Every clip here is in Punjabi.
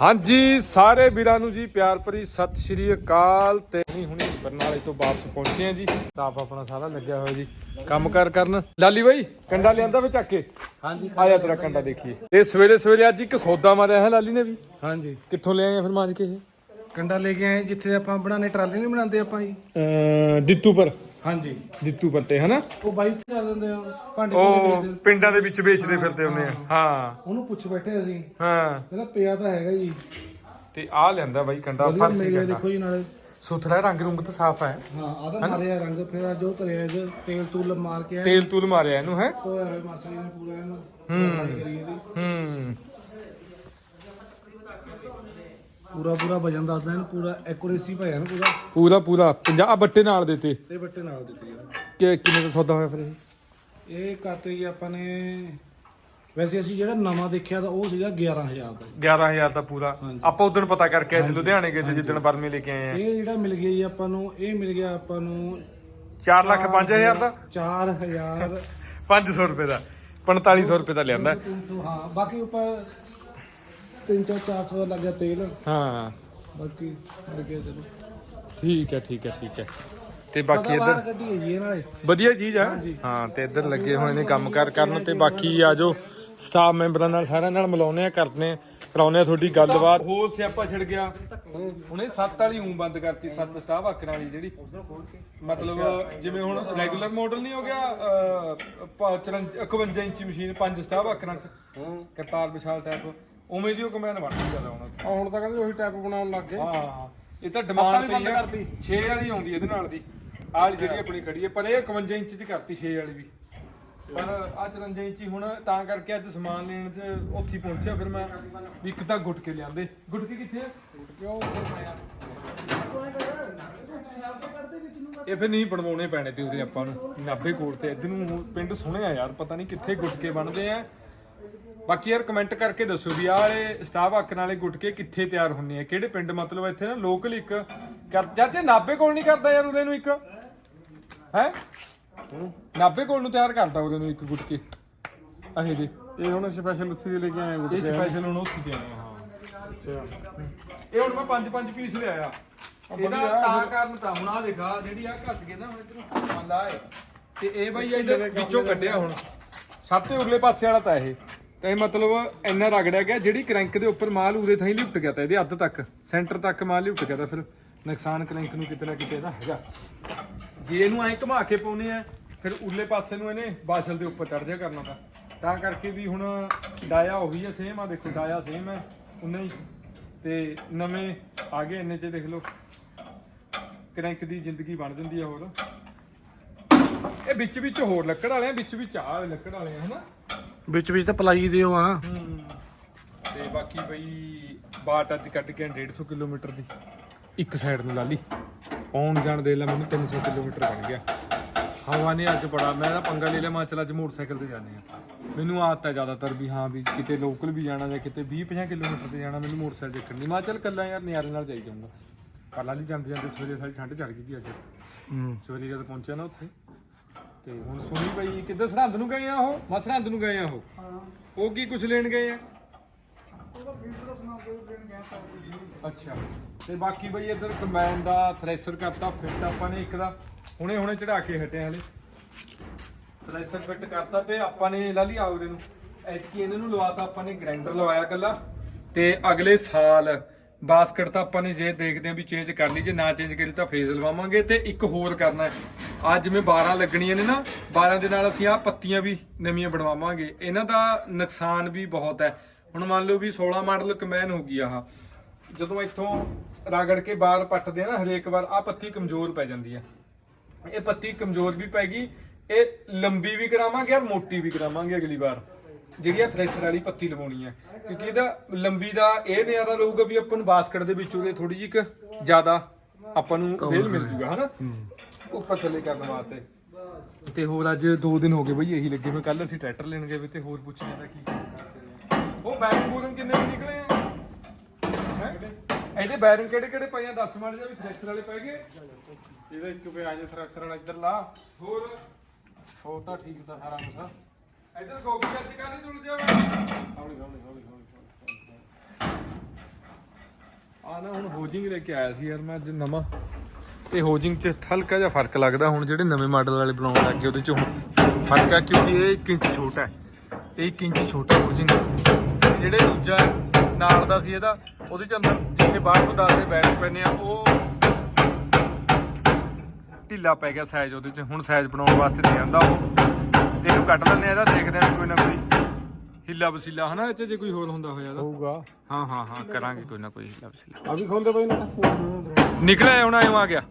ਹਾਂਜੀ ਸਾਰੇ ਵੀਰਾਂ ਨੂੰ ਜੀ ਪਿਆਰ ਭਰੀ ਸਤਿ ਸ਼੍ਰੀ ਅਕਾਲ ਤੇ ਹੁਣੀ ਹੁਣੀ ਬਰਨਾਲੇ ਤੋਂ ਵਾਪਸ ਪਹੁੰਚੇ ਆ ਜੀ। ਸਟਾਫ ਆਪਣਾ ਸਾਰਾ ਲੱਗਿਆ ਹੋਇਆ ਜੀ। ਕੰਮ ਕਾਰ ਕਰਨ। ਲਾਲੀ ਬਾਈ ਕੰਡਾ ਲਿਆਂਦਾ ਵੇ ਚੱਕ ਕੇ? ਹਾਂਜੀ ਆ ਜਾ ਤੇਰਾ ਕੰਡਾ ਦੇਖੀਏ। ਤੇ ਸਵੇਰੇ ਸਵੇਰੇ ਅੱਜ ਇੱਕ ਸੌਦਾ ਮਾਰਿਆ ਹੈ ਲਾਲੀ ਨੇ ਵੀ। ਹਾਂਜੀ। ਕਿੱਥੋਂ ਲਿਆਏ ਆ ਫਿਰ ਮਾਜ ਕੇ ਇਹ? ਕੰਡਾ ਲੈ ਕੇ ਆਏ ਜਿੱਥੇ ਆਪਾਂ ਬਣਾਣੇ ਟਰਾਲੇ ਨਹੀਂ ਬਣਾਉਂਦੇ ਆਪਾਂ ਜੀ। ਦਿੱਤੂ ਪਰ। ਹਾਂਜੀ। ਦਿੱਤੂ ਪਰ ਤੇ ਹਨਾ? ਉਹ ਬਾਈ ਕਰ ਦਿੰਦੇ ਆ? ਭਾਂਡੇ ਭੁੰਡੇ ਉਹ ਵੇਚਦੇ। ਪਿੰਡਾਂ ਦੇ ਵਿੱਚ ਵੇਚਦੇ ਫਿਰਦੇ ਹੁੰਦੇ ਆ। ਹਾਂ। ਉਹਨੂੰ ਪੁੱਛ ਬੈਠੇ ਅਸੀਂ। ਹਾਂ। ਕਹਿੰਦਾ ਪਿਆ ਤਾਂ ਹੈਗਾ ਜੀ। ਤੇ ਆ ਲਿਆਂਦਾ ਬਾਈ ਕੰਡਾ ਵਧੀਆ ਫਰਸੀ ਮਿਲ ਗਿਆ ਕੰਡਾ। ਦੇਖੋ ਜੀ ਨਾਲੇ। ਸੁਥਰਾ ਰੰਗ ਰੁੰਗ ਤਾਂ ਸਾਫ਼ ਹੈ ਹਾਂ ਆਦਾ ਮਾਰਿਆ ਰੰਗ ਫਿਰ ਆ ਜੋ ਕਰਿਆ ਜੇ ਤੇਲ ਤੂਲ ਮਾਰ ਕੇ ਤੇਲ ਤੂਲ ਮਾਰਿਆ ਇਹਨੂੰ ਹੈ? ਤੋਇਆ ਹੋਇਆ ਮਾਸੀ ਨੇ ਪੂਰਾ ਇਹਨੂੰ। ਕਰੀ ਇਹਦੀ ਹੂੰ। ਪੂਰਾ ਪੂਰਾ ਵਜਨ ਦੱਸਦਾ ਇਹਨੂੰ ਪੂਰਾ ਐਕੂਰੇਸੀ ਭਾਇਆ ਨਾ ਪੂਰਾ। ਪੂਰਾ ਪੂਰਾ 50 ਬੱਟੇ ਨਾਲ ਦਿੱਤੇ। ਤੇ ਬੱਟੇ ਨਾਲ ਦਿੱਤੀ ਆ ਕਿ ਕਿੰਨੇ ਦਾ ਸੌਦਾ ਹੋਇਆ ਫਿਰ ਇਹ? ਇਹ ਕਰਤੇ ਜੀ ਆਪਾਂ ਨੇ ਵੈਸੇ ਅਸੀਂ ਜਿਹੜਾ ਨਵਾਂ ਦੇਖਿਆ ਤਾਂ ਉਹ ਸੀਗਾ 11000 ਦਾ। 11000 ਦਾ ਪੂਰਾ। ਆਪਾਂ ਉਦੋਂ ਪਤਾ ਕਰਕੇ ਆਏ ਸੀ ਲੁਧਿਆਣੇ ਗਏ ਤੇ ਜਿੱਦਣ ਬਰਮੀ ਲੈ ਕੇ ਆਏ ਆ। ਇਹ ਜਿਹੜਾ ਮਿਲ ਗਿਆ ਜੀ ਆਪਾਂ ਨੂੰ ਇਹ ਮਿਲ ਗਿਆ ਆਪਾਂ ਨੂੰ 4 ਲੱਖ 5000 ਦਾ? 4000 500 ਰੁਪਏ ਦਾ 4500 ਰੁਪਏ ਦਾ ਲਿਆਂਦਾ। 300 ਹਾਂ ਬਾਕੀ ਉੱਪਰ 300 400 ਦਾ ਲੱਗ ਗਿਆ ਤੇਲ। ਹਾਂ। ਬਾਕੀ ਲੱਗੇ ਚਲੋ। ਠੀਕ ਹੈ ਠੀਕ ਹੈ ਠੀਕ ਹੈ। ਤੇ ਬਾਕੀ ਇੱਧਰ ਗੱਡੀ ਹੈ ਜੀ ਇਹ ਨਾਲੇ ਵਧੀਆ ਚੀਜ਼ ਆ। ਹਾਂ ਤੇ ਇੱਧਰ ਲੱਗੇ ਹੋਏ ਨੇ ਕੰਮ ਕਾਰ ਕਰਨ ਤੇ ਬਾਕੀ ਆ ਜੋ ਸਟਾਫ ਮੈਂਬਰਾਂ ਨਾਲ ਸਾਰਿਆਂ ਨਾਲ ਮਿਲਾਉਨੇ ਆ ਕਰਦੇ ਆ ਕਰਾਉਨੇ ਆ ਤੁਹਾਡੀ ਗੱਲਬਾਤ। ਹੋਰ ਸਿਆਪਾ ਛਿੜ ਗਿਆ। ਹੁਣੇ 7 ਵਾਲੀ ਉਂ ਬੰਦ ਕਰਤੀ 7 ਸਟਾਫ ਆਕਰਾਂ ਵਾਲੀ ਜਿਹੜੀ। ਮਤਲਬ ਜਿਵੇਂ ਹੁਣ ਰੈਗੂਲਰ ਮਾਡਲ ਨਹੀਂ ਹੋ ਗਿਆ ਅਹ, ਪ- 54 51 ਇੰਚੀ ਮਸ਼ੀਨ 5 ਸਟਾਫ ਆਕਰਾਂ ਚ। ਕਰਤਾਰ ਵਿਸ਼ਾਲ ਟੈਪ ਉਵੇਂ ਦੀ ਉਹ ਕਮੈਨ ਬਣ ਗਈ ਜ਼ਿਆਦਾ ਹੁਣ ਹੁਣ ਤਾਂ ਕਹਿੰਦੇ ਉਹੀ ਟਾਈਪ ਬਣਾਉਣ ਲੱਗ ਗਏ। ਹਾਂ ਇਹ ਤਾਂ ਡਿਮਾਂਡ ਤੇ ਬੰਦ ਕਰਤੀ। 6 ਵਾਲੀ ਆਉਂਦੀ ਇਹਦੇ ਨਾਲ ਦੀ। ਆਹ ਜਿਹੜੀ ਆਪਣੀ ਖੜੀ ਹੈ ਪਰ ਇਹ 51 ਇੰਚ ਦੀ ਕਰਤੀ 6 ਵਾਲੀ ਵੀ। ਪਰ ਆ 54 ਇੰਚੀ ਹੁਣ ਤਾਂ ਕਰਕੇ ਅੱਜ ਸਮਾਨ ਲੈਣ ਚ ਉੱਥੇ ਹੀ ਪਹੁੰਚਿਆ ਫਿਰ ਮੈਂ ਵੀ ਇੱਕ ਤਾਂ ਗੁੱਟ ਕੇ ਲਿਆਂਦੇ। ਗੁੱਟ ਕੇ ਕਿੱਥੇ ਆ? ਕਿਉਂ ਇਹ ਫਿਰ ਨਹੀਂ ਬਣਵਾਉਣੇ ਪੈਣੇ ਤੇ ਉਹਦੇ ਆਪਾਂ ਨੂੰ। ਨਾਭੇ ਕੋਲ ਤੇ ਇੱਧਰ ਨੂੰ ਪਿੰਡ ਸੁਣਿਆ ਯਾਰ ਪਤਾ ਨਹੀਂ ਕਿੱਥੇ ਗੁੱਟ ਕੇ ਬਣਦੇ ਆ। ਬਾਕੀ ਯਾਰ ਕਮੈਂਟ ਕਰਕੇ ਦੱਸੋ ਵੀ ਆਹ ਵਾਲੇ ਸਟਾਫ ਆਕਣ ਵਾਲੇ ਗੁੱਟਕੇ ਕਿੱਥੇ ਤਿਆਰ ਹੁੰਨੇ ਆ? ਕਿਹੜੇ ਪਿੰਡ ਮਤਲਬ ਇੱਥੇ ਨਾ ਲੋਕਲ ਇੱਕ ਕਰ ਚਾਚੇ ਨਾਭੇ ਕੋਲ ਨਹੀਂ ਕਰਦਾ ਯਾਰ ਉਹਦੇ ਨੂੰ ਇੱਕ? ਹੈ? ਨਾਭੇ ਕੋਲ ਨੂੰ ਤਿਆਰ ਕਰਦਾ ਉਹਦੇ ਨੂੰ ਇੱਕ ਗੁੱਟਕੇ ਅਹੇ ਦੇ ਇਹ ਹੁਣ ਸਪੈਸ਼ਲ ਉੱਥੇ ਦੇ ਲੈ ਕੇ ਆਏ ਇਹ ਸਪੈਸ਼ਲ ਹੁਣ ਉੱਥੇ ਦੇ ਆਏ ਆ, ਹਾਂ। ਇਹ ਹੁਣ ਮੈਂ ਪੰਜ ਪੰਜ ਪੀਸ ਲਿਆਇਆ ਇਹਦਾ ਤਾਂ ਕਾਰਨ ਤਾਂ ਹੁਣ ਆ ਦੇਖਾ ਜਿਹੜੀ ਆ ਘੱਟ ਗਏ ਨਾ ਹੁਣ ਇਧਰੋਂ ਮੰਦਾ ਹੈ ਤੇ ਇਹ ਬਾਈ ਇਹਦੇ ਵਿੱਚੋਂ ਕੱਢਿਆ ਹੁਣ। ਸਭ ਤੋਂ ਉਰਲੇ ਪਾਸੇ ਵਾਲਾ ਤਾਂ ਇਹ। ਤਾਂ ਇਹ ਮਤਲਬ ਇੰਨਾ ਰਗੜਿਆ ਗਿਆ, ਜਿਹੜੀ ਕ੍ਰੈਂਕ ਦੇ ਉੱਪਰ ਮਾਲ ਉਰੇ ਥਾਈ ਲਿਪਟ ਗਿਆ ਤਾਂ ਇਹਦੇ ਅੱਧ ਤੱਕ ਸੈਂਟਰ ਤੱਕ ਮਾਲ ਲਿਪਟ ਗਿਆ ਤਾਂ ਫਿਰ ਨੁਕਸਾਨ ਕ੍ਰੈਂਕ ਨੂੰ ਕਿਤੇ ਨਾ ਕਿਤੇ ਇਹਦਾ ਹੈਗਾ। ਜੇ ਇਹਨੂੰ ਐਂ ਘੁਮਾ ਕੇ ਪਾਉਨੇ ਆ, ਫਿਰ ਉਰਲੇ ਪਾਸੇ ਨੂੰ ਇਹਨੇ ਬਾਸ਼ਲ ਦੇ ਉੱਪਰ ਚੜ ਜਾ ਕਰਨਾ ਤਾਂ। ਤਾਂ ਕਰਕੇ ਵੀ ਹੁਣ ਡਾਇਆ ਉਹੀ ਹੈ ਸੇਮ ਆ, ਦੇਖੋ ਡਾਇਆ ਸੇਮ ਹੈ ਉਨਾ ਹੀ। ਤੇ ਨਵੇਂ ਆ ਗਏ ਇੰਨੇ ਚ, ਦੇਖ ਲਓ। ਕ੍ਰੈਂਕ ਦੀ ਜ਼ਿੰਦਗੀ ਬਣ ਜਾਂਦੀ ਆ ਹੋਰ। ਇਹ ਵਿੱਚ ਵਿੱਚ ਹੋਰ ਲੱਕੜ ਵਾਲੇ ਆ ਵਿੱਚ ਵਿੱਚ ਆ ਲੱਕੜ ਵਾਲੇ ਆ, ਹਨਾ? ਵਿੱਚ ਵਿੱਚ ਤਾਂ ਪਲਾਈ ਦਿਓ ਆ। ਤੇ ਬਾਕੀ ਬਈ ਬਾਟ ਅੱਜ ਕੱਢ ਕੇ 150 ਕਿਲੋਮੀਟਰ ਦੀ। ਇੱਕ ਸਾਈਡ ਨੂੰ ਲਾ ਲਈ। ਆਉਣ ਜਾਣ ਦੇ ਲੈ ਮੈਨੂੰ 300 ਕਿਲੋਮੀਟਰ ਬਣ ਗਿਆ। ਹਵਾ ਨੇ ਅੱਜ ਬੜਾ ਮੈਂ ਨਾ ਪੰਗਾ ਲੈ ਲਿਆ ਮੈਂ ਚੱਲ ਅੱਜ ਮੋਟਰਸਾਈਕਲ ਤੇ ਜਾਂਦੇ ਆ ਮੈਨੂੰ ਆਦਤ ਹੈ ਜ਼ਿਆਦਾਤਰ ਵੀ ਹਾਂ ਵੀ ਕਿਤੇ ਲੋਕਲ ਵੀ ਜਾਣਾ ਜਾਂ ਕਿਤੇ 20 50 ਕਿਲੋਮੀਟਰ ਤੇ ਜਾਣਾ ਮੈਨੂੰ ਮੋਟਰਸਾਈਕਲ ਦੇਖਣ ਨਹੀਂ ਮੈਂ ਚੱਲ ਕੱਲਾ ਯਾਰ ਨਿਆਰੇ ਨਾਲ ਜਾਈ ਜਾਊਂਗਾ। ਕੱਲ ਵਾਲੀ ਜਾਂਦੇ ਜਾਂਦੇ ਸਵੇਰੇ ਸਾਰੀ ਠੰਡ ਚੜ ਗਈ ਸੀ ਅੱਜ। ਸਵੇਰੇ ਜਦ ਪਹੁੰਚਿਆ ਨਾ ਉੱਥੇ। ਤੇ ਹੁਣ ਸੁਣੀ ਬਈ ਕਿੱਧਰ ਸਰਹੰਦ ਨੂੰ ਗਏ ਆ ਉਹ? ਮੈਂ ਸਰਹੰਦ ਨੂੰ ਗਏ ਆ ਉਹ। ਉਹ ਕੀ ਕੁਝ ਲੈਣ ਗਏ ਆ? ਅੱਛਾ। ਤੇ ਬਾਕੀ ਬਈ ਇੱਧਰ ਕੰਬਾਈਨ ਦਾ ਥ੍ਰੈਸ਼ਰ ਕਰਤਾ ਫਿੱਟ ਆਪਾਂ ਨੇ ਇੱਕ ਦਾ। ਹੁਣੇ ਹੁਣੇ ਚੜਾ ਕੇ ਹਟੇ ਹਲੇ। ਥ੍ਰੈਸ਼ਰ ਫਿੱਟ ਕਰਤਾ ਤੇ ਆਪਾਂ ਨੇ ਲਾ ਲਈ ਆਉਦੇ ਨੂੰ। ਐਤਕੀ ਇਹਨਾਂ ਨੂੰ ਲਵਾਤਾ ਆਪਾਂ ਨੇ ਗ੍ਰਾਈਂਡਰ ਲਵਾਇਆ ਕੱਲਾ ਤੇ ਅਗਲੇ ਸਾਲ ਬਾਸਕਟ ਤਾਂ ਆਪਾਂ ਨੇ ਜੇ ਦੇਖਦੇ ਆ ਵੀ ਚੇਂਜ ਕਰ ਲਈ ਜੇ ਨਾ ਚੇਂਜ ਕਰੀ ਤਾਂ ਫੇਸ ਲਵਾਵਾਂਗੇ ਤੇ ਇੱਕ ਹੋਰ ਕਰਨਾ ਹੈ। ਅੱਜ ਜਿਵੇਂ 12 ਲੱਗਣੀਆਂ ਨੇ ਨਾ 12 ਦੇ ਨਾਲ ਅਸੀਂ ਆ ਪੱਤੀਆਂ ਵੀ ਨਵੀਆਂ ਬਣਵਾਵਾਂਗੇ। ਇਹਨਾਂ ਦਾ ਨੁਕਸਾਨ ਵੀ ਬਹੁਤ ਹੈ। ਹੁਣ ਮੰਨ ਲਓ ਵੀ 16 ਮਾਡਲ ਕਮੈਨ ਹੋ ਗਈ ਆਹ। ਜਦੋਂ ਇੱਥੋਂ ਰਗੜ ਕੇ ਬਾਲ ਪੱਟਦੇ ਆ ਨਾ ਹਰੇਕ ਵਾਰ ਆ ਪੱਤੀ ਕਮਜ਼ੋਰ ਪੈ ਜਾਂਦੀ ਹੈ ਇਹ ਪੱਤੀ ਕਮਜ਼ੋਰ ਵੀ ਪੈ ਗਈ, ਇਹ ਲੰਬੀ ਵੀ ਕਰਾਵਾਂਗੇ ਔਰ ਮੋਟੀ ਵੀ ਕਰਾਵਾਂਗੇ ਅਗਲੀ ਵਾਰ। ਜਿਹੜੀ ਆ ਥ੍ਰੈਸ਼ਰ ਵਾਲੀ ਪੱਤੀ ਲਵਾਉਣੀ ਹੈ ਕਿਉਂਕਿ ਇਹਦਾ ਲੰਬੀ ਦਾ ਇਹ ਨਿਆਰਾ ਰਹੂਗਾ ਵੀ ਆਪਾਂ ਨੂੰ ਬਾਸਕਟ ਦੇ ਵਿੱਚ ਉਹਦੇ ਥੋੜੀ ਜਿਹੀ ਕੁ ਜ਼ਿਆਦਾ ਆਪਾਂ ਨੂੰ ਵੇਲ ਮਿਲ ਜੂਗਾ ਹਨਾ? ਉੱਪਰ ਥੱਲੇ ਕਰਨ ਵਾਸਤੇ। ਤੇ ਹੋਰ ਅੱਜ 2 ਦਿਨ ਹੋ ਗਏ ਬਈ ਇਹੀ ਲੱਗੇ ਹੋਏ। ਕੱਲ ਅਸੀਂ ਟਰੈਕਟਰ ਲੈਣ ਗਏ ਵੇ ਤੇ ਹੋਰ ਪੁੱਛਿਆ ਦਾ ਕੀ ਉਹ ਬੈਰਿੰਗ ਬੂਰਿੰਗ ਕਿੰਨੇ ਕੁ ਨਿਕਲੇ ਆ? ਹੈਂ? ਇਹਦੇ ਬੈਰਿੰਗ ਕਿਹੜੇ ਕਿਹੜੇ ਪਏ ਆ? 10 ਮਾਰ ਜਾ ਵੀ ਥ੍ਰੈਸ਼ਰ ਵਾਲੇ ਪੈ ਗਏ ਇਹਦਾ ਇੱਕ ਪਿਆ ਜੇ ਥ੍ਰੈਸ਼ਰ ਵਾਲਾ ਇੱਧਰ ਲਾ। ਹੋਰ? ਉਹ ਤਾਂ ਠੀਕ ਤਾਂ ਸਾਰਾ ਕੁਝ ਇੱਧਰ ਗੋਗੀ ਅੱਜ ਕਾਹਦੇ ਜੁੜ ਜਾਵੇ ਹੌਲੀ ਹੌਲੀ ਹੌਲੀ ਹੌਲੀ ਹੌਲੀ ਆ ਨਾ ਹੁਣ ਹੋਜਿੰਗ ਲੈ ਕੇ ਆਇਆ ਸੀ ਯਾਰ ਮੈਂ ਅੱਜ ਨਵਾਂ। ਤੇ ਹੋਜਿੰਗ 'ਚ ਹਲਕਾ ਜਿਹਾ ਫ਼ਰਕ ਲੱਗਦਾ ਹੁਣ ਜਿਹੜੇ ਨਵੇਂ ਮਾਡਲ ਵਾਲੇ ਬਣਾਉਣ ਲੱਗੇ ਉਹਦੇ 'ਚ ਹੁਣ ਫ਼ਰਕ ਆ ਕਿਉਂਕਿ ਇਹ 1 ਇੰਚ ਛੋਟਾ ਹੈ। ਇਹ 1 ਇੰਚ ਛੋਟਾ ਹੋਜਿੰਗ। ਜਿਹੜੇ ਦੂਜਾ ਨਾਲ ਦਾ ਸੀ ਇਹਦਾ ਉਹਦੇ 'ਚ ਅੰਦਰ ਜਿੱਥੇ ਬਾਹਰ ਤੋਂ ਦੱਸਦੇ ਬੈਠ ਪੈਨੇ ਆ ਉਹ ਢਿੱਲਾ ਪੈ ਗਿਆ ਸਾਈਜ਼ ਉਹਦੇ 'ਚ। ਹੁਣ ਸਾਈਜ਼ ਬਣਾਉਣ ਵਾਸਤੇ ਦੇ ਆਂਦਾ ਉਹ। ਇਹਨੂੰ ਕੱਟ ਲੈਂਦੇ ਆ ਇਹਦਾ ਦੇਖਦੇ ਆ ਵੀ ਕੋਈ ਨਾ ਕੋਈ ਹਿੱਲਾ ਵਸੀਲਾ ਹਨਾ? 'ਚ ਜੇ ਕੋਈ ਹੋਰ ਹੁੰਦਾ ਹੋਇਆ ਤਾਂ। ਹੋਊਗਾ। ਹਾਂ ਹਾਂ ਹਾਂ ਕਰਾਂਗੇ ਕੋਈ ਨਾ ਕੋਈ ਹਿੱਲਾ ਵਸੀਲਾ। ਆ ਵੀ ਖੋਲਦੇ ਬਾਈ ਨਾ। ਨਿਕਲਿਆ ਹੁਣ ਆਇਓ ਆ ਗਿਆ।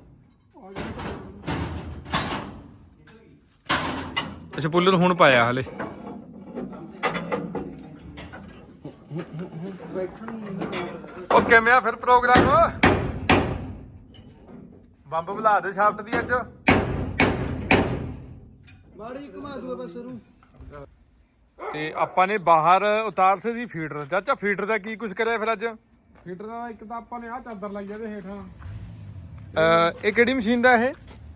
ਅੱਛਾ ਪੁੱਲਰ ਹੁਣ ਪਾਇਆ ਹਲੇ। ਉਹ ਕਿਵੇਂ ਆ ਫਿਰ ਪ੍ਰੋਗਰਾਮ? ਬੰਬ ਬੁਲਾ ਦੇ ਸ਼ਾਫਟ ਦੀ ਅੱਜ। ਮਾੜੀ ਘੁਮਾ ਤੇ ਆਪਾਂ ਨੇ ਬਾਹਰ ਉਤਾਰ ਸੇ ਦੀ ਫੀਡਰ ਚਾਚਾ ਫੀਡਰ ਦਾ ਕੀ ਕੁਝ ਕਰਿਆ ਫਿਰ ਅੱਜ? ਫੀਟਰ ਦਾ ਇੱਕ ਤਾਂ ਆਪਾਂ ਨੇ ਆ ਚਾਦਰ ਲਾਈ ਇਹਦੇ ਹੇਠਾਂ। ਅਹ, ਇਹ ਕਿਹੜੀ ਮਸ਼ੀਨ ਦਾ ਇਹ?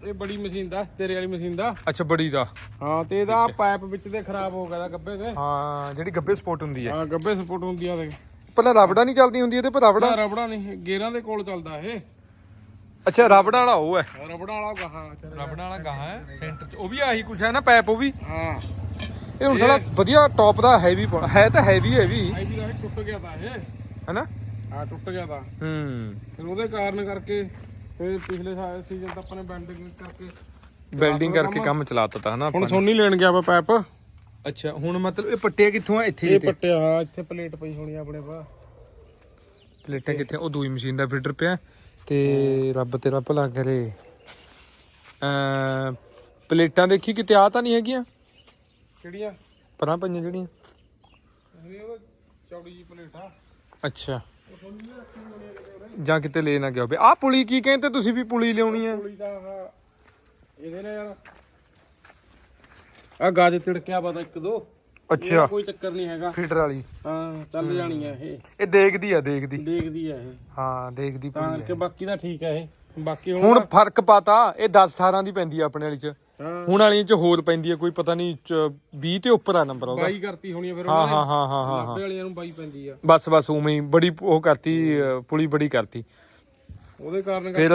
ਇਹ ਬੜੀ ਮਸ਼ੀਨ ਦਾ ਤੇਰੇ ਵਾਲੀ ਮਸ਼ੀਨ ਦਾ। ਅੱਛਾ ਬੜੀ ਦਾ। ਹਾਂ ਤੇ ਇਹਦਾ ਪਾਈਪ ਵਿੱਚ ਤੇ ਖਰਾਬ ਹੋ ਗਿਆ ਦਾ ਗੱਬੇ ਤੇ। ਹਾਂ ਜਿਹੜੀ ਗੱਬੇ ਸਪੋਰਟ ਹੁੰਦੀ ਹੈ। ਹਾਂ ਗੱਬੇ ਸਪੋਰਟ ਹੁੰਦੀ ਆ ਦੇ ਪਹਿਲਾਂ ਰਬੜਾ ਨਹੀਂ ਚੱਲਦੀ ਹੁੰਦੀ ਇਹਦੇ ਪਰ ਰਬੜਾ ਰਬੜਾ ਨਹੀਂ ਗੇਰਾਂ ਦੇ ਕੋਲ ਚੱਲਦਾ ਇਹ। ਅੱਛਾ ਰਬੜਾ ਵਾਲਾ ਉਹ ਹੈ। ਰਬੜਾ ਵਾਲਾ ਗਾਹਾਂ ਰਬੜਾ ਵਾਲਾ ਗਾਹਾਂ ਹੈ ਸੈਂਟਰ 'ਚ। ਉਹ ਵੀ ਆਹੀ ਕੁਛ ਹੈ ਨਾ ਪੈਪ ਉਹ ਵੀ? ਹਾਂ। ਇਹ ਹੁਣ ਸਾਲਾ ਵਧੀਆ ਟੌਪ ਦਾ ਹੈਵੀ ਹੈ ਤਾਂ ਹੈਵੀ ਹੈ ਵੀ। ਆਈ ਵੀ ਦਾ ਇਹ ਟੁੱਟ ਗਿਆ ਤਾਂ ਇਹ। ਹੈਨਾ? ਹਾਂ ਟੁੱਟ ਗਿਆ ਤਾਂ ਹੂੰ। ਫਿਰ ਉਹਦੇ ਕਾਰਨ ਕਰਕੇ ਫਿਰ ਪਿਛਲੇ ਸਾਲ ਸੀਜ਼ਨ ਤਾਂ ਆਪਾਂ ਨੇ ਬੈਂਡਿੰਗ ਕਰਕੇ ਬਿਲਡਿੰਗ ਕਰਕੇ ਕੰਮ। ਚਲਾਤਾ ਤਾ ਹਨਾ ਹੁਣ ਆਪਾਂ ਸੋਨੀ ਲੈਣ ਗਿਆ ਵਾ ਪਾਈਪ ਨੇ। ਅੱਛਾ ਹੁਣ ਮਤਲਬ ਇਹ ਪੱਟਿਆ ਕਿੱਥੋਂ ਆ? ਇੱਥੇ ਇਹ ਕਿਤੇ? ਪੱਟਿਆ ਹਾਂ ਇੱਥੇ ਪਲੇਟ ਪਈ ਹੋਣੀ ਆ ਆਪਣੇ ਪਾ ਪਲੇਟਾਂ ਕਿੱਥੇ ਉਹ ਦੂਈ ਮਸ਼ੀਨ ਦਾ ਫਿਲਟਰ ਪਿਆ। ਤੇ ਰੱਬ ਤੇਰਾ ਭਲਾ ਕਰੇ। ਅ ਪਲੇਟਾਂ ਦੇਖੀ ਕਿਤੇ ਆ ਤਾਂ ਨਹੀਂ ਹੈਗੀਆਂ? ਕਿਹੜੀਆਂ? ਪਰਾਂ ਪਈਆਂ ਜਿਹੜੀਆਂ। ਇਹ ਉਹ ਚੌੜੀ ਜੀ ਪਲੇਟ। ਆ ਅੱਛਾ ਜਾਂ ਕਿਤੇ ਲੈ ਨਾ ਗਿਆ ਹੋਵੇ। ਆਹ ਪੁਲੀ ਕੀ ਕਹਿੰਦੇ ਤੁਸੀਂ ਵੀ ਪੁਲੀ ਲਿਆਉਣੀ ਹੈ? ਪੁਲੀ ਇਹਦੇ ਨਾਲ ਯਾਰ। ਆ ਗਾਜ ਤਿੜਕਿਆ ਪਤਾ ਇੱਕ ਦੋ। ਅੱਛਾ। ਕੋਈ ਚੱਕਰ ਨਹੀਂ ਹੈਗਾ। ਫਿਲਟਰ ਵਾਲੀ। ਹਾਂ ਚੱਲ ਜਾਣੀ ਆ ਇਹ। ਇਹ ਦੇਖਦੀ ਆ ਦੇਖਦੀ। ਦੇਖਦੀ ਆ ਇਹ। ਹਾਂ ਦੇਖਦੀ ਤਾਂ ਕਰਕੇ ਬਾਕੀ ਦਾ ਠੀਕ ਆ ਇਹ। ਬਾਕੀ ਹੁਣ ਹੁਣ ਫ਼ਰਕ ਪਾਤਾ ਇਹ 10 18 ਦੀ ਪੈਂਦੀ ਆ ਆਪਣੇ ਵਾਲੀ ਚ। ਹਾਂ। ਹੁਣ ਵਾਲੀ ਚ ਹੋਰ ਪੈਂਦੀ ਆ ਕੋਈ ਪਤਾ ਨਹੀਂ 20 ਤੇ ਉੱਪਰ ਆ ਨੰਬਰ ਉਹਦਾ। ਬਾਈ ਕਰਤੀ ਹੋਣੀ ਆ ਫਿਰ ਹਾਂ ਹਾਂ ਹਾਂ ਹਾਂ ਹਾਂ ਲਾਪੇ ਵਾਲੀਆਂ ਨੂੰ ਬਾਈ ਪੈਂਦੀ ਆ। ਬਸ ਬਸ ਉਵੇਂ ਹੀ ਬੜੀ ਉਹ ਕਰਤੀ ਅ, ਪੁਲੀ ਬੜੀ ਕਰਤੀ। ਉਹਦੇ ਕਾਰਨ ਫਿਰ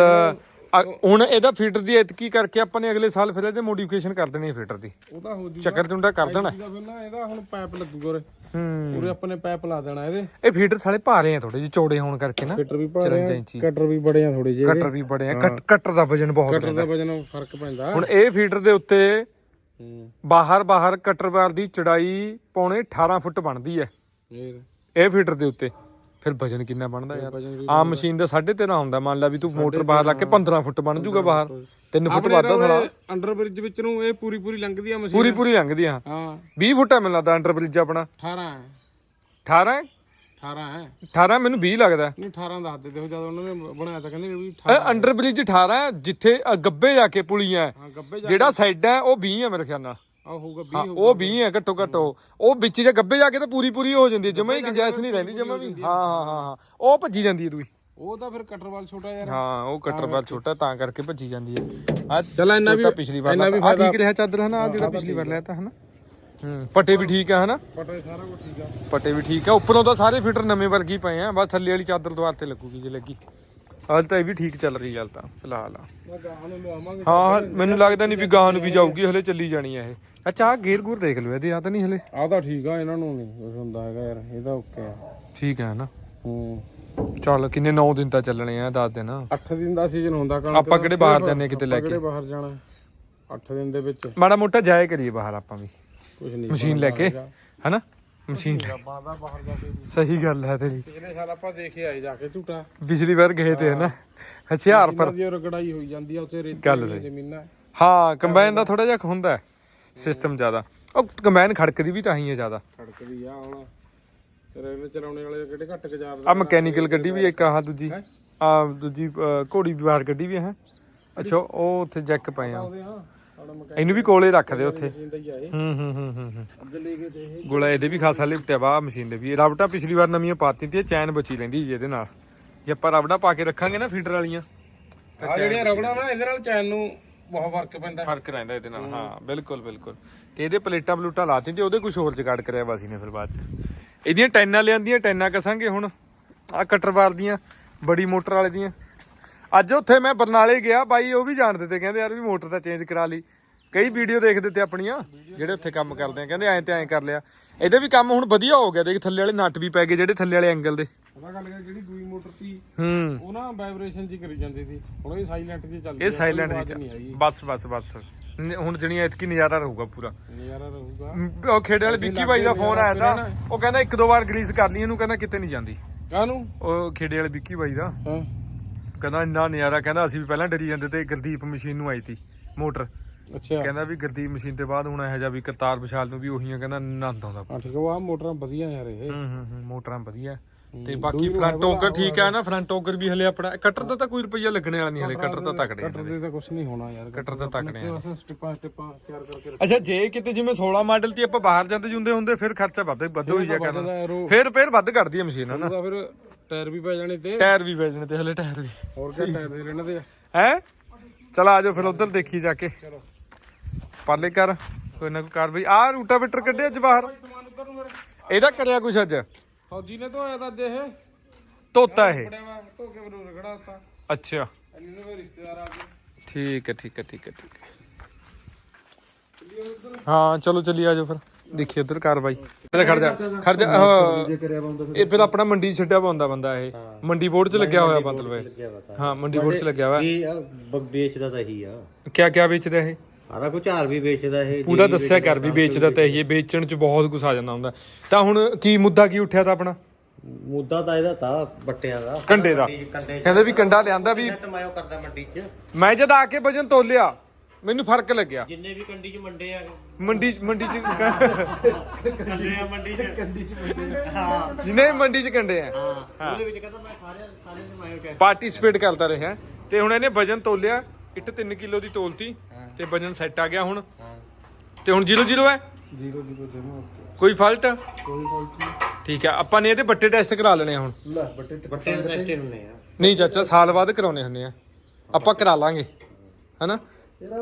ਅ, ਹੁਣ ਇਹਦਾ ਫੀਟਰ ਦੀ ਐਤਕੀ ਕਰਕੇ ਆਪਾਂ ਨੇ ਅਗਲੇ ਸਾਲ ਫਿਰ ਇਹਦੇ ਮੋਡੀਫਿਕੇਸ਼ਨ ਕਰ ਦੇਣੀ ਫੀਟਰ ਦੀ। ਉਹਦਾ ਹੋ ਜੂਗਾ। ਚੱਕਰ ਚੁੰਡਾ ਕਰ ਦੇਣਾ। ਇਹਦਾ ਫਿਰ ਨਾ ਇਹਦਾ ਹੁਣ ਪਾਈਪ ਲੱਗੂਗਾ ਉਰੇ। ਹੂੰ। ਉਰੇ ਆਪਾਂ ਨੇ ਪਾਈਪ ਲਾ ਦੇਣਾ ਇਹਦੇ। ਇਹ ਫੀਟਰ ਸਾਲੇ ਭਾਰੇ ਆ ਥੋੜੇ ਜਿਹੇ ਚੌੜੇ ਹੋਣ ਕਰਕੇ ਨਾ। ਕਟਰ ਵੀ ਭਾਰੇ 54 ਆ ਇੰਚੀ। ਕਟਰ ਵੀ ਬੜੇ ਆ ਥੋੜੇ ਜਿਹੇ ਕਟਰ ਵੀ ਬੜੇ ਆ। ਕੱਟ ਕਟਰ ਦਾ ਵਜਨ ਬਹੁਤ ਕਟਰ ਦਾ ਵਜਨ ਫ਼ਰਕ ਪੈਂਦਾ। ਹੁਣ ਇਹ ਫੀਟਰ ਦੇ ਉੱਤੇ ਹੂੰ। ਬਾਹਰ ਬਾਹਰ ਕਟਰ ਬਾਰ ਦੀ ਚੜਾਈ ਪੌਣੇ 18 ਫੁੱਟ ਬਣਦੀ ਹੈ। ਇਹ ਇਹ ਫੀਟਰ ਦੇ ਉੱਤੇ। ਫਿਰ ਵਜਨ ਕਿੰਨਾ ਬਣਦਾ ਯਾਰ? ਵਜਨ ਵੀ ਆਮ ਮਸ਼ੀਨ ਦਾ 13.5 ਹੁੰਦਾ ਮੰਨ ਲਾ ਵੀ ਤੂੰ ਮੋਟਰ ਬਾਹਰ ਲਾ ਕੇ 15 ਫੁੱਟ ਬਣ ਜੂਗਾ ਬਾਹਰ। 3 ਫੁੱਟ ਵੱਧਦਾ ਸਾਲਾ। ਅੰਡਰ ਬ੍ਰਿਜ ਵਿੱਚ ਨੂੰ ਇਹ ਪੂਰੀ ਪੂਰੀ ਲੰਘਦੀ ਆ ਮਸ਼ੀਨ। ਪੂਰੀ ਪੂਰੀ ਲੰਘਦੀ ਆ ਹਾਂ। 20 ਫੁੱਟ ਹੈ ਮੈਨੂੰ ਲੱਗਦਾ ਅੰਡਰ ਬ੍ਰਿਜ ਆਪਣਾ। 18 ਹੈ। 18 ਹੈ? 18 ਹੈ। 18 ਮੈਨੂੰ 20 ਲੱਗਦਾ। ਨਹੀਂ 18 ਦੱਸ ਦੇ ਦੇਖੋ ਜਦ ਉਹਨਾਂ ਨੇ ਬਣਾਇਆ ਤਾਂ ਕਹਿੰਦੇ ਵੀ 18 ਇਹ ਅੰਡਰ ਬ੍ਰਿਜ 18 ਹੈ ਜਿੱਥੇ ਗੱਬੇ ਜਾ ਕੇ ਪੁਲੀਆਂ ਹੈ। ਹਾਂ ਗੱਬੇ ਜਾ ਜਿਹੜਾ ਸਾਈਡ ਹੈ ਉਹ 20 ਹੈ ਮੇਰੇ ਖਿਆਲ ਨਾਲ। ਆ ਹੋਊਗਾ 20 ਹਾਂ ਉਹ 20 ਹੈ ਘੱਟੋ ਘੱਟ ਉਹ। ਉਹ ਵਿੱਚ ਜੇ ਗੱਬੇ ਜਾ ਕੇ ਤਾਂ ਪੂਰੀ ਪੂਰੀ ਹੋ ਜਾਂਦੀ ਹੈ ਜਮਾ ਹੀ ਗੁੰਜਾਇਸ਼ ਨਹੀਂ ਰਹਿੰਦੀ ਜਮਾ ਵੀ। ਹਾਂ। ਹਾਂ ਹਾਂ ਹਾਂ ਉਹ ਭੱਜੀ ਜਾਂਦੀ ਹੈ ਦੂਈ ਉਹ ਤਾਂ ਫਿਰ ਕਟਰ ਵਾਲ ਛੋਟਾ ਯਾਰ। ਹਾਂ ਉਹ ਕਟਰ ਬਾਰ ਛੋਟਾ ਤਾਂ ਕਰਕੇ ਭੱਜੀ ਜਾਂਦੀ ਹੈ। ਆ ਚੱਲ ਇੰਨਾ ਵੀ ਪਿਛਲੀ ਵਾਰ ਆ ਠੀਕ ਰਿਹਾ ਚਾਦਰ ਹਨਾ? ਆਹ ਜਿਹੜਾ ਪਿਛਲੀ ਵਾਰ ਲਿਆ ਤਾਂ ਹਨਾ? ਹੂੰ ਪੱਟੇ ਵੀ ਠੀਕ ਆ ਹਨਾ? ਪਟੇ ਸਾਰਾ ਕੁਝ ਠੀਕ ਆ। ਪੱਟੇ ਵੀ ਠੀਕ ਆ। ਉੱਪਰੋਂ ਤਾਂ ਸਾਰੇ ਫਿਟਰ ਨਵੇਂ ਵਰਗੀ ਪਏ ਆ। ਬਸ ਥੱਲੇ ਵਾਲੀ ਚਾਦਰ ਦੁਆਰ ਤੇ ਲੱਗੂਗੀ ਜੇ ਲੱਗੀ। ਹਾਲ ਤਾਂ ਇਹ ਵੀ ਠੀਕ ਚੱਲ ਰਹੀ ਗੱਲ ਤਾਂ ਫਿਲਹਾਲ। ਆ ਹਾਂ ਮੈਨੂੰ ਲੱਗਦਾ ਨਹੀਂ ਵੀ ਗਾਂ ਨੂੰ ਵੀ ਜਾਊਗੀ ਹਲੇ ਚੱਲੀ ਜਾਣੀ ਆ ਇਹ। ਅੱਛਾ ਆਹ ਗੇਰ ਗੂਰ ਦੇਖ ਲਓ ਇਹਦੇ ਆ ਤਾਂ ਨਹੀਂ ਹਲੇ? ਆ ਤਾਂ ਠੀਕ ਆ ਇਹਨਾਂ ਨੂੰ ਨਹੀਂ ਕੁਝ ਹੁੰਦਾ ਹੈਗਾ ਯਾਰ ਇਹ ਤਾਂ ਓਕੇ ਆ। ਠੀਕ ਹੈ ਨਾ ਹੂੰ। ਚੱਲ ਕਿੰਨੇ 9 ਦਿਨ ਤਾਂ ਚੱਲਣੇ ਆ 10 ਦਿਨ। 8 ਦਿਨ ਦਾ ਸੀਜ਼ਨ ਹੁੰਦਾ ਕਣਕ ਆਪਾਂ। ਕਿਹੜੇ ਬਾਹਰ ਜਾਂਦੇ ਕਿਤੇ ਲੈ ਕੇ? ਕਿਹੜੇ ਬਾਹਰ ਜਾਣਾ? 8 ਦਿਨ ਦੇ ਵਿੱਚ। ਮਾੜਾ ਮੋਟਾ ਜਾਏ ਕਰੀਏ ਬਾਹਰ ਆਪਾਂ ਵੀ। ਕੁਝ ਨਹੀਂ ਮਸ਼ੀਨ ਲੈ ਕੇ ਹਨਾ? ਮਸ਼ੀਨ ਲੈ ਬਾਦਾ ਬਾਹਰ ਜਾ ਕੇ ਸਹੀ ਗੱਲ ਹੈ ਤੇਰੀ। ਪਿਛਲੇ ਸਾਲ ਆਪਾਂ ਦੇਖੇ ਆਏ ਜਾ ਕੇ ਝੂਟਾ। ਪਿਛਲੀ ਵਾਰ ਗਏ ਤੇ ਹਨਾ ਹਥਿਆਰ ਇਹਨਾਂ ਦੀ ਰਗੜਾਈ ਹੋਈ ਜਾਂਦੀ ਆ ਉੱਥੇ ਰੇਤ ਗੱਲ ਜ਼ਮੀਨਾਂ। ਹਾਂ ਕੰਬਾਈਨ ਦਾ ਥੋੜਾ ਜਿਹਾ ਹੁੰਦਾ ਸਿਸਟਮ ਜ਼ਿਆਦਾ। ਉਹ ਕੰਬਾਈਨ ਖੜਕਦੀ ਵੀ ਤਾਂ ਹੀ ਹੈ ਜ਼ਿਆਦਾ। ਖੜਕਦੀ ਆ ਹੁਣ ਰੇਲ ਚਲਾਉਣੇ ਵਾਲੇ ਕਿਹੜੇ ਘੱਟ ਗਜਾਰ ਆ ਮਕੈਨੀਕਲ ਗੱਡੀ ਵੀ ਇੱਕ ਆਹ ਦੂਜੀ। ਆ ਦੂਜੀ ਘੋੜੀ ਵੀ ਬਾਹਰ ਗੱਡੀ ਵੀ ਹੈ। ਅੱਛਾ ਉਹ ਉੱਥੇ ਜੈਕ ਪਏ ਆ। ਉਹਦੇ ਹਾਂ। ਇਹਨੂੰ ਵੀ ਕੋਲੇ ਰੱਖਦੇ ਉੱਥੇ। ਦਾ ਹੀ ਹੂੰ ਹੂੰ ਹੂੰ ਹੂੰ ਹੂੰ। ਅੱਗੇ ਲੈ ਕੇ ਤੇ ਇਹ ਗੋਲਾ ਇਹਦੇ ਵੀ ਖਾਸਾ ਲਿਪਟਿਆ ਵਾ ਮਸ਼ੀਨ ਦੇ ਵੀ। ਰਬਟਾ ਪਿਛਲੀ ਵਾਰ ਨਵੀਆਂ ਪਾਤੀ ਤੇ ਚੈਨ ਬਚੀ ਰਹਿੰਦੀ ਜੀ ਇਹਦੇ ਨਾਲ। ਜੇ ਆਪਾਂ ਰਬੜਾ ਪਾ ਕੇ ਰੱਖਾਂਗੇ ਨਾ ਫੀਡਰ ਵਾਲੀਆਂ ਆ ਜਿਹੜੀਆਂ ਰਬੜਾਂ ਨਾ ਇਹਦੇ ਨਾਲ ਚੈਨ ਨੂੰ ਬਹੁਤ ਫ਼ਰਕ ਪੈਂਦਾ। ਫ਼ਰਕ ਰਹਿੰਦਾ ਇਹਦੇ ਨਾਲ ਹਾਂ। ਬਿਲਕੁਲ ਬਿਲਕੁਲ। ਤੇ ਇਹਦੇ ਪਲੇਟਾਂ ਪਲੂਟਾਂ ਲਾਤੀ ਤੇ ਉਹਦੇ ਕੁਝ ਹੋਰ ਜਗਾੜ ਕਰਿਆ ਵਾ ਸੀ ਨੇ ਫਿਰ ਬਾਅਦ ਚ। ਇਹਦੀਆਂ ਟੈਨਾਂ ਲਿਆਂਦੀਆਂ ਟੈਨਾਂ ਕਸਾਂਗੇ ਹੁਣ। ਆ ਕਟਰ ਬਾਰ ਦੀਆਂ ਬੜੀ ਮੋਟਰ ਵਾਲੇ ਦੀਆਂ। ਅੱਜ ਉੱਥੇ ਮੈਂ ਬਰਨਾਲੇ ਗਿਆ ਬਾਈ ਉਹ ਵੀ ਜਾਣਦੇ ਤੇ ਕਹਿੰਦੇ ਯਾਰ ਵੀ ਮੋਟਰ ਤਾਂ ਚੇਂਜ ਕਰਾ ਲਈ। ਕਈ ਵੀਡੀਓ ਦੇਖਦੇ ਤੇ ਆਪਣੀਆਂ ਜਿਹੜੇ ਉੱਥੇ ਕੰਮ ਕਰਦੇ ਆ ਕਹਿੰਦੇ ਐਂ ਤੇ ਐਂ ਕਰ ਲਿਆ। ਇਹਦੇ ਵੀ ਕੰਮ ਹੁਣ ਵਧੀਆ ਹੋ ਗਿਆ ਦੇਖ ਥੱਲੇ ਵਾਲੇ ਨਟ ਵੀ ਪੈ ਗਏ ਜਿਹੜੇ ਥੱਲੇ ਵਾਲੇ ਐਂਗਲ ਦੇ। ਪਤਾ ਗੱਲ ਹੈ ਜਿਹੜੀ ਦੂਈ ਮੋਟਰ ਸੀ ਹੂੰ। ਉਹ ਨਾ ਵਾਈਬ੍ਰੇਸ਼ਨ ਜੀ ਕਰੀ ਜਾਂਦੀ ਸੀ। ਹੁਣ ਇਹ ਸਾਇਲੈਂਟ ਜੀ ਚੱਲਦੀ ਇਹ ਸਾਇਲੈਂਟ ਹੈਗੀ। ਬਸ ਬਸ ਬਸ। ਹੁਣ ਜਣੀ ਐਤਕੀ ਨਜ਼ਾਰਾ ਰਹੂਗਾ ਪੂਰਾ। ਨਜ਼ਾਰਾ ਰਹੂਗਾ। ਉਹ ਖੇਡੇ ਵਾਲੇ ਵਿੱਕੀ ਦਾ ਫੋਨ ਆਇਆ ਤਾਂ ਉਹ ਕਹਿੰਦਾ ਇੱਕ ਦੋ ਵਾਰ ਗਰੀਸ ਕਰ ਲਈ ਇਹਨੂੰ ਕਹਿੰਦਾ ਕਿਤੇ ਨਹੀਂ ਜਾਂਦੀ। ਕਾਹਨੂੰ? ਉਹ ਵਾਲੇ ਵਿੱਕੀ ਬਾਈ ਦਾ। ਹਾਂ। ਕਹਿੰਦਾ ਇੰਨਾ ਨਜ਼ਾਰਾ ਕਹਿੰਦਾ ਅਸੀਂ ਵੀ ਪਹਿਲਾਂ ਡਰੀ ਜਾਂਦੇ ਤੇ ਗੁਰਦੀਪ ਮਸ਼ੀਨ ਨੂੰ ਆਈ ਤੀ ਮੋਟਰ। ਅੱਛਾ। ਕਹਿੰਦਾ ਵੀ ਗੁਰਦੀਪ ਮਸ਼ੀਨ ਤੇ ਬਾਅਦ ਹੁਣ ਇਹੋ ਜਿਹਾ ਵੀ ਕਰਤਾਰ ਵਿਸ਼ਾਲ ਨੂੰ ਵੀ ਉਹੀ ਆ ਕਹਿੰਦਾ ਆਨੰਦ ਆਉਂਦਾ। ਹਾਂ ਠੀਕ ਆ ਆਹ ਮੋਟਰਾਂ ਵਧੀਆ ਯਾਰ ਇਹ। ਹੂੰ ਹੂੰ ਹੂੰ ਮੋਟਰਾਂ ਵਧੀਆ। ਤੇ ਹੂੰ, ਬਾਕੀ ਫਰੰਟ ਹੈ ਔਂਕਰ ਠੀਕ ਆ ਨਾ ਫਰੰਟ ਔਂਕਰ ਵੀ ਹਲੇ ਆਪਣਾ ਕਟਰ ਦਾ ਤਾਂ ਕੋਈ ਰੁਪਈਆ ਲੱਗਣੇ ਵਾਲਾ ਨਹੀਂ ਹਲੇ ਕਟਰ ਤਾਂ ਤਕੜੇ ਕਟਰ ਦੇ ਤਾਂ ਕੁਝ ਨਹੀਂ ਹੋਣਾ ਯਾਰ ਕਟਰ ਤਾਂ ਤਕੜੇ ਆ ਸਟਿਪਾਂ ਸਟਿਪਾਂ ਤਿਆਰ ਕਰਕੇ ਅੱਛਾ ਜੇ ਕਿਤੇ ਜਿਵੇਂ 16 ਮਾਡਲ ਤੇ ਆਪਾਂ ਬਾਹਰ ਜਾਂਦੇ ਜੁੰਦੇ ਹੁੰਦੇ ਫਿਰ ਖਰਚਾ ਵੱਧ ਵੱਧ ਹੋਈ ਜਾ ਕਰਨਾ। ਫਿਰ ਫਿਰ ਵੱਧ ਕਰਦੀ ਹੈ ਮਸ਼ੀਨ ਹਨਾ ਫਿਰ ਟਾਇਰ ਵੀ ਪੈ ਜਾਣੇ ਤੇ। ਟਾਇਰ ਵੀ ਵੇਚਣੇ ਤੇ ਹਲੇ ਟਾਇਰ ਵੀ। ਹੋਰ ਕਿਆ ਟਾਇਰ ਦੇ ਰਹਿਣਾ ਤੇ ਹੈ? ਚਲ ਆ ਜਾਓ ਫਿਰ ਉਧਰ ਦੇਖੀ ਜਾ ਕੇ। ਚਲੋ। ਪਾਲੇ ਕਰ ਕੋਈ ਨਾ ਕੋਈ ਕਾਰਵਾਈ ਆ ਰੂਟਾਵੇਟਰ ਕੱਢਿਆ ਅੱਜ ਬਾਹਰ। ਇਹਦਾ ਕਰਿਆ ਕੁਛ ਅੱਜ? ਫੌਜੀ ਨੇ ਧੋਇਆ ਤਾਂ ਅੱਜ ਇਹ। ਧੋਤਾ ਇਹ? ਵਾ ਧੋ ਕੇ ਅੱਛਾ। ਇੰਨੇ ਨੂੰ ਮੇਰੇ ਰਿਸ਼ਤੇਦਾਰ ਆ ਗਏ। ਠੀਕ ਹੈ ਠੀਕ ਹੈ ਠੀਕ ਹੈ ਠੀਕ ਹੈ। ਹਾਂ ਚਲੋ ਚੱਲੀ ਆ ਜਾਓ ਫਿਰ। ਦੇਖੀਏ ਉਧਰ ਕਾਰਵਾਈ ਪਹਿਲੇ ਖੜ ਜਾ ਖੜ ਜਾ ਆਹ, ਕਰਿਆ ਬੰਦਾ ਇਹ ਫਿਰ ਆਪਣਾ ਮੰਡੀ 'ਚ ਛੱਡਿਆ ਪਾਉਂਦਾ ਬੰਦਾ ਇਹ। ਮੰਡੀ ਬੋਰਡ 'ਚ ਲੱਗਿਆ ਹੋਇਆ ਮਤਲਬ ਇਹ ਹਾਂ ਮੰਡੀ ਬੋਰਡ 'ਚ ਲੱਗਿਆ ਹੋਇਆ। ਇਹ ਆ, ਬ- ਵੇਚਦਾ ਤਾਂ ਹੀ ਆ। ਕਿਆ ਕਿਆ ਵੇਚਦਾ ਇਹ? ਸਾਰਾ ਕੁਝ ਹਾਰ ਵੀ ਵੇਚਦਾ ਇਹ ਉਹਦਾ ਦੱਸਿਆ ਕਰ ਵੀ ਵੇਚਦਾ ਤਾਂ ਇਹ ਵੇਚਣ 'ਚ ਬਹੁਤ ਕੁਝ ਆ ਜਾਂਦਾ ਹੁੰਦਾ। ਤਾਂ ਹੁਣ ਕੀ ਮੁੱਦਾ ਕੀ ਉੱਠਿਆ ਤਾਂ ਆਪਣਾ? ਮੁੱਦਾ ਤਾਂ ਇਹਦਾ ਤਾਂ ਬੱਟਿਆਂ ਦਾ। ਕੰਡੇ ਦਾ। ਕੰਡੇ ਕਹਿੰਦੇ ਵੀ ਕੰਡਾ ਲਿਆਂਦਾ ਵੀ ਕਰਦਾ ਮੰਡੀ 'ਚ। ਮੈਂ ਜਦ ਆ ਕੇ ਵਜਨ ਤੋਲਿਆ ਮੈਨੂੰ ਫ਼ਰਕ ਲੱਗਿਆ। ਜਿੰਨੇ ਵੀ ਕੰਡੀ 'ਚ ਮੰਡੇ ਆ। ਮੰਡੀ ਮੰਡੀ 'ਚ ਕੰਡੇ ਆ ਮੰਡੀ 'ਚ। ਕੰਡੀ 'ਚ ਮੰਡੇ ਹਾਂ। ਜਿਹਨੇ ਮੰਡੀ 'ਚ ਕੰਡੇ ਆ। ਹਾਂ। ਉਹਦੇ ਵਿੱਚ ਕਹਿੰਦਾ ਮੈਂ ਸਾਰੇ ਸਾਰੇ ਟਮਾਇਓ ਚ ਪਾਰਟਿਸਿਪੇਟ ਕਰਦਾ ਰਿਹਾ। ਤੇ ਹੁਣ ਇਹਨੇ ਵਜਨ ਤੋਲਿਆ ਇੱਟ 3 ਕਿਲੋ ਦੀ ਤੋਲਤੀ। ਤੇ ਵਜਨ ਸੈੱਟ ਆ ਗਿਆ ਹੁਣ। ਤੇ ਹੁਣ 0 0 ਹੈ? ਜੀਰੋ ਜੀਰੋ ਜਮਾ ਕੋਈ ਫਾਲਟ ਕੋਈ ਫਾਲਟ ਨਹੀਂ। ਠੀਕ ਆ ਆਪਾਂ ਨੇ ਇਹਦੇ ਬੱਟੇ ਟੈਸਟ ਕਰਾ ਲੈਣੇ ਆ ਹੁਣ। ਲੈ ਬੱਟੇ ਬੱਟੇ ਦੇ ਟੈਸਟ ਹੁੰਦੇ ਆ। ਨਹੀਂ ਚਾਚਾ ਸਾਲ ਬਾਅਦ ਕਰਾਉਣੇ ਹੁੰਦੇ ਆ। ਆਪਾਂ ਕਰਾ ਲਾਂਗੇ। ਹਨਾ?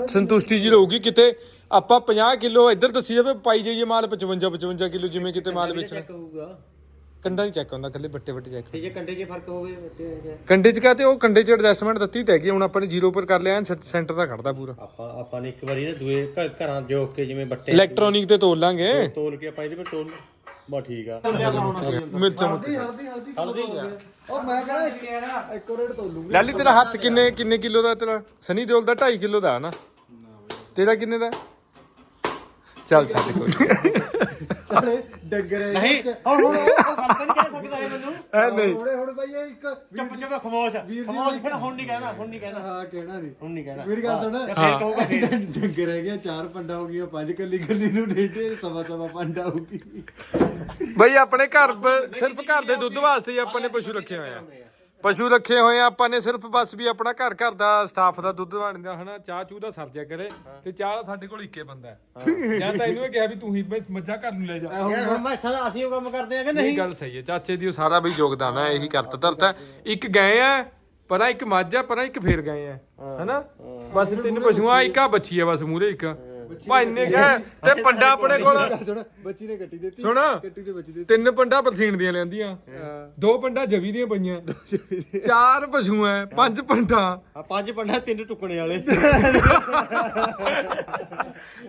ਸੰਤੁਸ਼ਟੀ ਜੀ ਰਹੂਗੀ ਕਿਤੇ ਆਪਾਂ 50 ਕਿਲੋ ਇੱਧਰ ਦੱਸੀ ਜਾਵੇ ਪਾਈ ਜਾਈਏ ਮਾਲ 55 55 ਕਿਲੋ ਜਿਵੇਂ ਕਿਤੇ ਮਾਲ ਵੇਚਣਾ। ਕੰਡਾ ਨਹੀਂ ਚੈੱਕ ਹੁੰਦਾ ਕੱਲੇ ਬੱਟੇ ਬੱਟੇ ਚੈੱਕ ਤੇ ਜੇ ਕੰਡੇ 'ਚ ਫ਼ਰਕ ਹੋਵੇ ਬੱਟੇ ਚ ਕੰਡੇ ਚ ਕਹਤੇ ਉਹ ਕੰਡੇ ਚ ਐਡਜਸਟਮੈਂਟ ਦਿੱਤੀ ਤੇ ਹੈਗੀ ਹੁਣ ਆਪਾਂ ਨੇ 0 ਪਰ ਕਰ ਲਿਆ ਸੈਂਟਰ ਦਾ ਖੜਦਾ ਪੂਰਾ। ਆਪਾਂ ਆਪਾਂ ਨੇ ਇੱਕ ਵਾਰੀ ਨਾ ਦੂਏ ਘਰਾਂ ਜੋਕ ਕੇ ਜਿਵੇਂ ਬੱਟੇ ਇਲੈਕਟ੍ਰੋਨਿਕ ਤੇ ਤੋਲ ਲਾਂਗੇ। ਤੋਲ ਕੇ ਆਪਾਂ ਇਹਦੇ ਵਿੱਚ ਤੋਲ ਬਾ ਠੀਕ ਆ। ਮਿਰਚਾਂ ਮੁਰਚਾਂ ਹਲਦੀ ਹਲਦੀ ਹਲਦੀ ਉਹ ਮੈਂ ਕਹਿੰਦਾ ਇੱਕ ਇੱਕ ਰੇਟ ਤੋਂ ਲੂੰਗਾ ਲਾਲੀ ਤੇਰਾ ਹੱਥ ਕਿੰਨੇ ਕਿੰਨੇ ਕਿਲੋ ਦਾ ਤੇਰਾ? ਸਨੀ ਦਿਓਲ ਦਾ 2.5 ਕਿਲੋ ਦਾ ਹੈ ਨਾ ਤੇਰਾ ਕਿੰਨੇ ਦਾ? ਚੱਲ ਛੱਡ ਕੋਈ। ਨਾਲੇ ਡੰਗਰ ਹੈ ਨਹੀਂ ਹੁਣ ਹੁਣ ਹਲਕਾ ਨਹੀਂ ਕਹਿ ਸਕਦਾ ਇਹ ਮੈਨੂੰ। ਐ ਨਹੀਂ। ਹੁਣੇ ਹੁਣ ਬਈ ਇਹ ਇੱਕ ਚੁੱਪ ਚੁੱਪ ਖਮੋਸ਼। ਖਮੋਸ਼ ਫਿਰ ਹੁਣ ਨਹੀਂ ਕਹਿਣਾ ਹੁਣ ਨਹੀਂ ਕਹਿਣਾ। ਹਾਂ ਕਹਿਣਾ ਨਹੀਂ ਹੁਣ ਨਹੀਂ ਕਹਿਣਾ। ਮੇਰੀ ਗੱਲ ਸੁਣ। ਤੇ ਫਿਰ ਕਹੂਗਾ ਫਿਰ। ਡੰਗਰ ਹੈਗੇ ਚਾਰ ਪੰਡਾ ਹੋ ਗਈਆਂ ਪੰਜ ਕੱਲੀ ਕੱਲੀ ਨੂੰ ਡੇਢੇ ਸਵਾ ਸਵਾ ਪੰਡਾ ਹੋਊਗੀ ਬਈ ਆਪਣੇ ਘਰ ਸਿਰਫ ਘਰ ਦੇ ਦੁੱਧ ਵਾਸਤੇ ਹੀ ਆਪਾਂ ਨੇ ਪਸ਼ੂ ਰੱਖੇ ਹੋਏ ਆ? ਪਸ਼ੂ ਰੱਖੇ ਹੋਏ ਆ ਆਪਾਂ ਨੇ ਸਿਰਫ ਬਸ ਵੀ ਆਪਣਾ ਘਰ ਘਰ ਦਾ ਸਟਾਫ ਦਾ ਦੁੱਧ ਬਣਦਾ ਹਨਾ? ਚਾਹ ਚੂ ਦਾ ਸਰਜਿਆ ਕਰੇ ਤੇ ਚਾਹ ਸਾਡੇ ਕੋਲ ਇੱਕੇ ਬੰਦਾ ਹੈ। ਜਾਂ ਤਾਂ ਇਹਨੂੰ ਇਹ ਕਿਹਾ ਵੀ ਤੂੰ ਹੀ ਬਸ ਮੱਝਾਂ ਘਰ ਨੂੰ ਲੈ ਜਾ। ਯਾਰ ਹੁਣ ਮੈਂ ਸਦਾ ਅਸੀਂ ਉਹ ਕੰਮ ਕਰਦੇ ਆ ਕਿ ਇਹ ਨਹੀਂ? ਗੱਲ ਸਹੀ ਹੈ। ਚਾਚੇ ਦੀ ਉਹ ਸਾਰਾ ਬਈ ਯੋਗਦਾਨ ਹੈ ਇਹੀ ਕਰਤਾ ਧਰਤਾ ਇੱਕ ਗਏ ਆ ਪਰਾਂ ਇੱਕ ਮੱਝ ਆ ਪਰਾਂ ਇੱਕ ਫੇਰ ਗਏ ਆ ਹਨਾ? ਬਸ ਤਿੰਨ ਪਸ਼ੂਆਂ ਇੱਕ ਆ ਬੱਚੀ ਆ ਬਸ ਮੂਰੇ ਇੱਕ। ਭਾਈ ਨੇ ਕਹੇ ਤੇ ਪੰਡਾ ਆਪਣੇ ਕੋਲ। ਸੁਣ ਬੱਚੀ ਨੇ ਗੱਟੀ ਦਿੱਤੀ। ਸੁਣ ਗੱਟੀ ਤੇ ਬੱਚੀ ਦਿੱਤੀ। ਤਿੰਨ ਪੰਡਾ ਪਰਸੀਨ ਦੀਆਂ ਲੈਂਦੀਆਂ ਦੋ ਪੰਡਾ ਜਵੀ ਦੀਆਂ ਪਈਆਂ। ਚਾਰ ਪਸ਼ੂ ਐ ਪੰਜ ਪੰਡਾ। ਆ ਪੰਜ ਪੰਡਾ ਤਿੰਨ ਟੁਕਣੇ ਵਾਲੇ।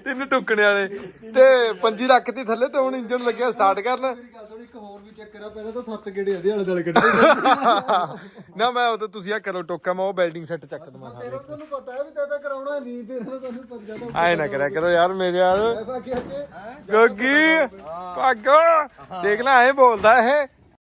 ਤਿੰਨ ਟੁਕਣੇ ਵਾਲੇ। ਤੇ ਪੰਜੀ ਰੱਖਤੀ ਥੱਲੇ ਤੇ ਹੁਣ ਇੰਜਨ ਲੱਗਿਆ ਸਟਾਰਟ ਕਰਨ। ਮੇਰੀ ਗੱਲ ਸੁਣ ਇੱਕ ਹੋਰ ਵੀ ਚੈੱਕ ਕਰਾ ਪਹਿਲਾਂ ਤਾਂ ਸੱਤ ਗੇੜੇ ਆਦੇ ਆਲੇ ਦਾਲੇ ਕੱਢੇ। ਨਾ ਮੈਂ ਉਹ ਤੁਸੀਂ ਆ ਕਰੋ ਟੋਕਾ ਮੈਂ ਉਹ ਬਿਲਡਿੰਗ ਸੈੱਟ ਚੱਕ ਦਵਾਂ। ਤੇਰਾ ਤੁਹਾਨੂੰ ਪਤਾ ਹੈ ਵੀ ਤੇਰਾ ਤਾਂ ਕਰਾਉਣਾ ਨਹੀਂ ਤੇਰਾ ਤਾਂ ਤੁਹਾਨੂੰ ਪਤਾ ਜਾਂਦਾ ਆਏ ਨਾ ਕਰਿਆ ਕਰੋ ਯਾਰ ਮੇਰੇ ਯਾਰ ਗੋਗੀ ਭਾਗੋ ਦੇਖ ਲੈ ਐ ਬੋਲਦਾ ਇਹ।